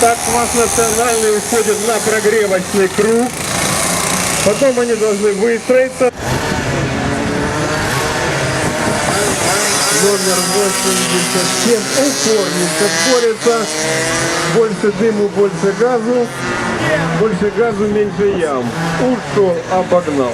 Так класс национальный уходит на прогревочный круг. Потом они должны выстроиться. Номер 87 упорненько борется. Больше дыму, больше газу. Больше газу, меньше ям. Ушел, обогнал.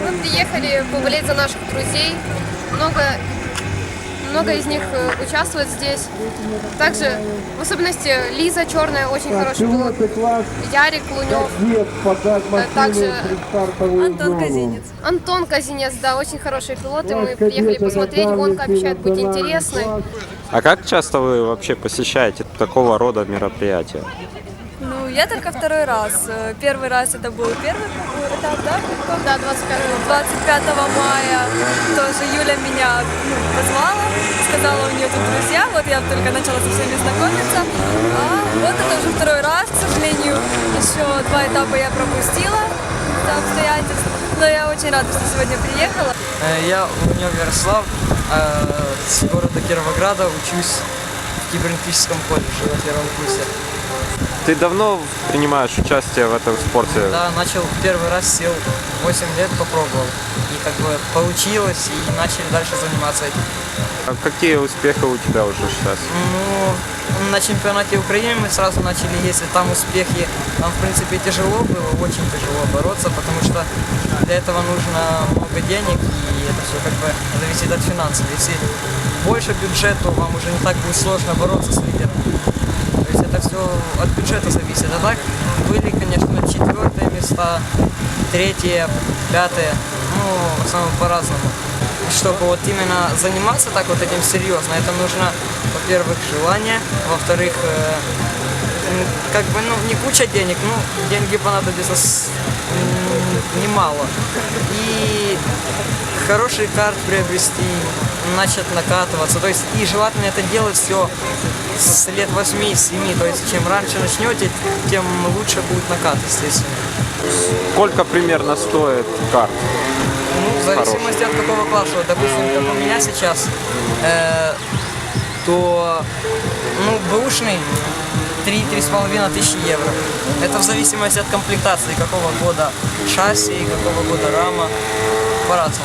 Мы приехали поболеть за наших друзей. Много, много из них э, участвует здесь. Также, в особенности, Лиза Черная, очень хороший пилот. класс. Ярик Лунев. Машину также Антон Казинец. Антон Казинец, да, очень хороший пилот, и мы приехали посмотреть. Гонка обещает быть интересной. А как часто вы вообще посещаете такого рода мероприятия? Я только второй раз. Э, Первый раз это был первый этап, да? Да, 25 25 мая тоже Юля меня ну, позвала, сказала, у нее тут друзья, вот я только начала со всеми знакомиться. А вот это уже второй раз, к сожалению, еще два этапа я пропустила из-за обстоятельств. Но я очень рада, что сегодня приехала. Э, Я Лунев Ярослав, э, с города Кировограда, учусь в кибернетическом колледже на первом курсе. Ты давно принимаешь участие в этом спорте? Да, начал первый раз, сел 8 лет, попробовал. И как бы получилось, и начали дальше заниматься этим. А какие успехи у тебя уже сейчас? Ну, на чемпионате Украины мы сразу начали ездить, там успехи, там в принципе тяжело было, очень тяжело бороться, потому что для этого нужно много денег, и это все как бы зависит от финансов. Если больше бюджет, то вам уже не так будет сложно бороться с лидером. Это все от бюджета зависит. А так были, конечно, четвертые места, третье, пятое, ну, в основном по-разному. Чтобы вот именно заниматься так вот этим серьезно, это нужно, во-первых, желание, во-вторых, э, как бы, ну, не куча денег, ну, деньги м, немало. И хороший карт приобрести, начать накатываться. То есть и желательно это делать все с лет 8-7. То есть чем раньше начнете, тем лучше будет накат, естественно. Сколько примерно стоит карт? Ну, в зависимости от какого класса. Вот, допустим, как у меня сейчас, э, то ну, бэушный 3-3,5 тысячи евро. Это в зависимости от комплектации, какого года шасси какого года рама. По-разному.